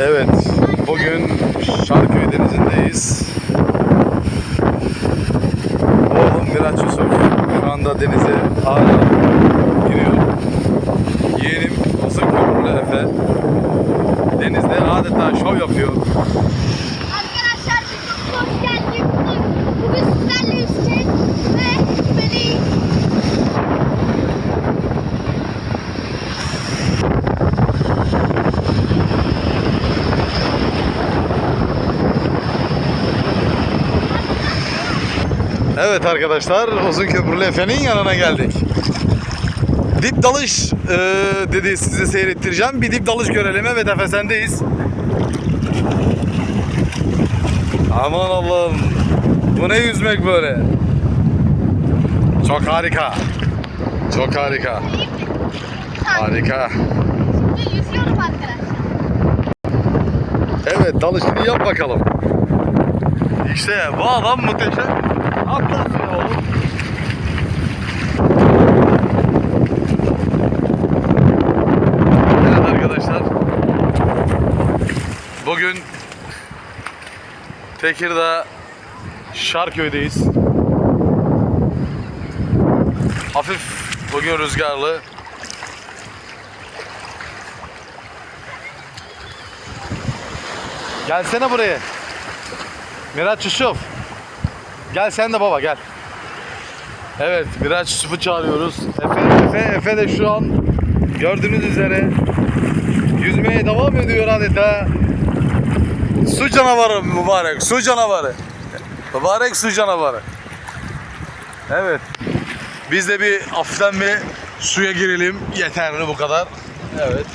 Evet, bugün Şarköy Denizi'ndeyiz. Oğlum Miraç Yusuf şu anda denize hala giriyor. Yeğenim Uzun Köprülü Efe denizde adeta şov yapıyor. Evet arkadaşlar, Uzun Köprülü Efe'nin yanına geldik. Dip dalış e, dedi size seyrettireceğim. Bir dip dalış görelim. Evet Efe sendeyiz. Aman Allah'ım. Bu ne yüzmek böyle? Çok harika. Çok harika. Harika. Evet dalışını yap bakalım. İşte bu adam muhteşem. Atla suya oğlum. Evet arkadaşlar. Bugün Tekirdağ Şarköy'deyiz. Hafif bugün rüzgarlı. Gelsene buraya. Miraç Yusuf. Gel sen de baba gel. Evet Miraç Yusuf'u çağırıyoruz. Efe, Efe, Efe de şu an gördüğünüz üzere yüzmeye devam ediyor adeta. Su canavarı mübarek, su canavarı. Mübarek su canavarı. Evet. Biz de bir hafiften bir suya girelim. Yeterli bu kadar. Evet.